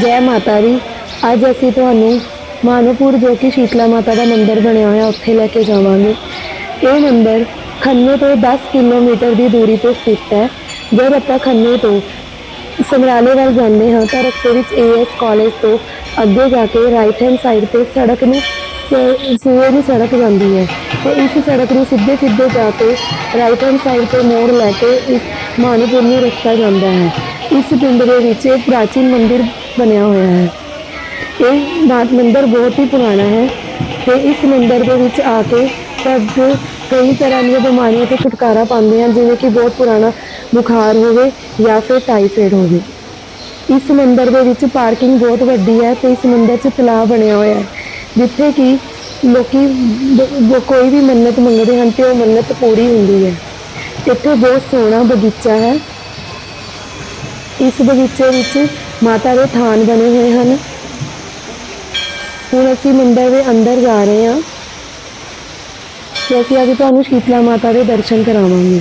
ਜੈ ਮਾਤਾ ਦੀ। ਅੱਜ ਅਸੀਂ ਤੁਹਾਨੂੰ ਮਾਨੂਪੁਰ ਜੋ ਕਿ ਸ਼ੀਤਲਾ ਮਾਤਾ ਦਾ ਮੰਦਿਰ ਬਣਿਆ ਹੋਇਆ, ਉੱਥੇ ਲੈ ਕੇ ਜਾਵਾਂਗੇ। ਇਹ ਮੰਦਿਰ ਖੰਨੇ ਤੋਂ 10 ਕਿਲੋਮੀਟਰ ਦੀ ਦੂਰੀ ਤੇ ਸਥਿਤ ਹੈ। ਜਦ ਆਪਾਂ ਖੰਨੇ ਤੋਂ ਸਮਰਾਲੇ ਵੱਲ ਜਾਂਦੇ ਹਾਂ, ਤਾਂ ਰਸਤੇ ਵਿੱਚ ਏਐਸ ਕਾਲਜ ਤੋਂ ਅੱਗੇ ਜਾ ਕੇ ਰਾਈਟ ਹੈਂਡ ਸਾਈਡ ਤੇ ਸੜਕ ਨੂੰ ਸ- ਸੂਏ ਦੀ ਸੜਕ ਜਾਂਦੀ ਹੈ। ਤੇ ਇਸ ਸੜਕ ਨੂੰ ਸਿੱਧੇ ਸਿੱਧੇ ਜਾ ਕੇ ਰਾਈਟ ਹੈਂਡ ਸਾਈਡ ਤੇ ਮੋੜ ਲੈ ਕੇ ਇਸ ਮਾਨੂਪੁਰ ਨੂੰ ਰਸਤਾ ਜਾਂਦਾ ਹੈ। ਇਸ ਪਿੰਡ ਦੇ ਵਿੱਚ ਪ੍ਰਾਚੀਨ ਮੰਦਿਰ ਬਣਿਆ ਹੋਇਆ ਹੈ। ਇਹ ਨਾਟ ਮੰਦਿਰ ਬਹੁਤ ਹੀ ਪੁਰਾਣਾ ਹੈ ਤੇ ਇਸ ਮੰਦਰ ਦੇ ਵਿੱਚ ਆ ਕੇ ਸਭ ਕਈ ਤਰ੍ਹਾਂ ਦੀਆਂ ਬਿਮਾਰੀਆਂ ਤੋਂ ਛੁਟਕਾਰਾ ਪਾਉਂਦੇ ਹਨ, ਜਿਵੇਂ ਕਿ ਬਹੁਤ ਪੁਰਾਣਾ ਬੁਖਾਰ ਹੋਵੇ ਜਾਂ ਫਿਰ ਟਾਈਫਾਇਡ ਹੋਵੇ। ਇਸ ਮੰਦਰ ਦੇ ਵਿੱਚ ਪਾਰਕਿੰਗ ਬਹੁਤ ਵੱਡੀ ਹੈ ਤੇ ਇਸ ਮੰਦਰ 'ਚ ਤਲਾਅ ਬਣਿਆ ਹੋਇਆ ਹੈ, ਜਿੱਥੇ ਕਿ ਲੋਕੀ ਕੋਈ ਵੀ ਮੰਨਤ ਮੰਗਦੇ ਹਨ ਤੇ ਉਹ ਮੰਨਤ ਪੂਰੀ ਹੁੰਦੀ ਹੈ। ਇੱਥੇ ਬਹੁਤ ਸੋਹਣਾ ਬਗੀਚਾ ਹੈ। ਇਸ ਬਗੀਚੇ ਵਿੱਚ ਮਾਤਾ ਦੇ ਥਾਨ ਬਣੇ ਹੋਏ ਹਨ। ਹੁਣ ਅਸੀਂ ਮੰਦਰ ਦੇ ਅੰਦਰ ਜਾ ਰਹੇ ਹਾਂ। ਤੇ ਅਸੀਂ ਅੱਜ ਤੁਹਾਨੂੰ ਸ਼ੀਤਲਾ ਮਾਤਾ ਦੇ ਦਰਸ਼ਨ ਕਰਾਵਾਂਗੇ।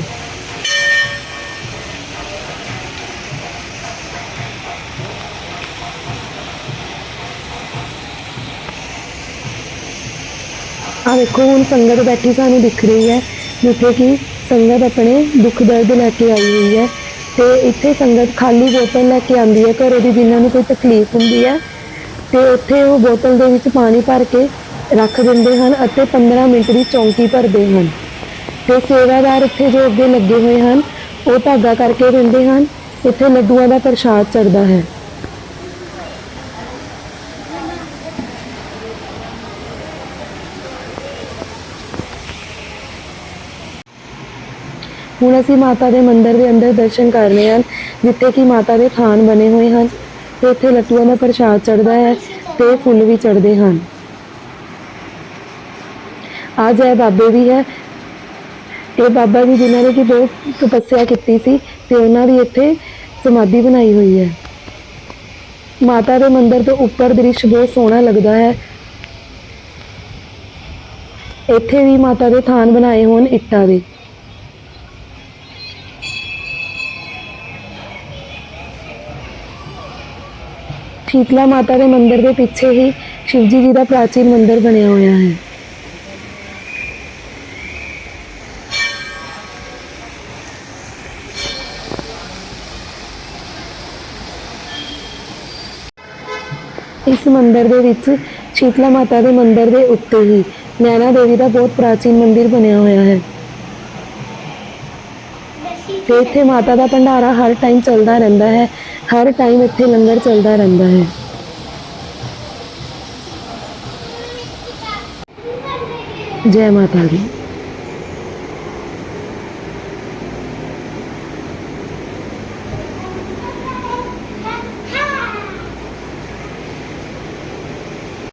ਆ ਵੇਖੋ, ਹੁਣ ਸੰਗਤ ਬੈਠੀ ਸਾਨੂੰ ਦਿਖ ਰਹੀ ਹੈ। ਜਿੱਥੇ ਕਿ ਸੰਗਤ ਆਪਣੇ ਦੁੱਖ ਦਰਦ ਲੈ ਕੇ ਆਈ ਹੋਈ ਹੈ। ਤੇ ਇੱਥੇ ਸੰਗਤ ਖਾਲੀ ਬੋਤਲ ਲੈ ਕੇ ਆਉਂਦੀ ਹੈ, ਘਰੋਂ ਦੀ ਜਿਨ੍ਹਾਂ ਨੂੰ ਕੋਈ ਤਕਲੀਫ ਹੁੰਦੀ ਹੈ, ਤੇ ਉੱਥੇ ਉਹ ਬੋਤਲ ਦੇ ਵਿੱਚ ਪਾਣੀ ਭਰ ਕੇ ਰੱਖ ਦਿੰਦੇ ਹਨ ਅਤੇ 15 ਮਿੰਟ ਦੀ ਚੌਂਕੀ ਭਰਦੇ ਹਨ। ਤੇ ਸੇਵਾਦਾਰ ਇੱਥੇ ਜੋ ਅੱਗੇ ਲੱਗੇ ਹੋਏ ਹਨ, ਉਹ ਧਾਗਾ ਕਰਕੇ ਦਿੰਦੇ ਹਨ। ਇੱਥੇ ਲੱਡੂਆਂ ਦਾ ਪ੍ਰਸ਼ਾਦ ਚੜਦਾ ਹੈ। ਹੁਣ ਅਸੀਂ ਮਾਤਾ ਦੇ ਮੰਦਿਰ ਦੇ ਅੰਦਰ ਦਰਸ਼ਨ ਕਰ ਰਹੇ ਹਾਂ, ਜਿੱਥੇ ਕਿ ਮਾਤਾ ਦੇ ਥਾਨ ਬਣੇ ਹੋਏ ਹਨ। ਤੇ ਇੱਥੇ ਲੱਡੂਆਂ ਦਾ ਪ੍ਰਸ਼ਾਦ ਚੜਦਾ ਹੈ ਤੇ ਫੁੱਲ ਵੀ ਚੜਦੇ ਹਨ। ਆ ਜੈ ਬਾਬੇ ਵੀ ਹੈ, ਇਹ ਬਾਬਾ ਜੀ ਜਿਨ੍ਹਾਂ ਨੇ ਕਿ ਬਹੁਤ ਤਪੱਸਿਆ ਕੀਤੀ ਸੀ ਤੇ ਉਹਨਾਂ ਦੀ ਇੱਥੇ ਸਮਾਧੀ ਬਣਾਈ ਹੋਈ ਹੈ। ਮਾਤਾ ਦੇ ਮੰਦਿਰ ਤੋਂ ਉੱਪਰ ਦ੍ਰਿਸ਼ ਬਹੁਤ ਸੋਹਣਾ ਲੱਗਦਾ ਹੈ। ਇੱਥੇ ਵੀ ਮਾਤਾ ਦੇ ਥਾਨ ਬਣਾਏ ਹੋਣ ਇੱਟਾਂ ਦੇ। ਸ਼ੀਤਲਾ ਮਾਤਾ ਦੇ ਮੰਦਿਰ ਦੇ ਪਿੱਛੇ ਹੀ ਸ਼ਿਵਜੀ ਜੀ ਦਾ ਪ੍ਰਾਚੀਨ ਮੰਦਿਰ ਬਣਿਆ ਹੋਇਆ ਹੈ। ਇਸ ਮੰਦਿਰ ਦੇ ਵਿੱਚ ਸ਼ੀਤਲਾ ਮਾਤਾ ਦੇ ਮੰਦਿਰ ਦੇ ਉੱਤੇ ਹੀ ਨੈਣਾ ਦੇਵੀ ਦਾ ਬਹੁਤ ਪ੍ਰਾਚੀਨ ਮੰਦਿਰ ਬਣਿਆ ਹੋਇਆ ਹੈ। ਤੇ ਇੱਥੇ ਮਾਤਾ ਦਾ ਭੰਡਾਰਾ ਹਰ ਟਾਈਮ ਚੱਲਦਾ ਰਹਿੰਦਾ ਹੈ। ਹਰ ਟਾਈਮ ਇੱਥੇ ਲੰਗਰ ਚੱਲਦਾ ਰਹਿੰਦਾ ਹੈ। ਜੈ ਮਾਤਾ ਦੀ।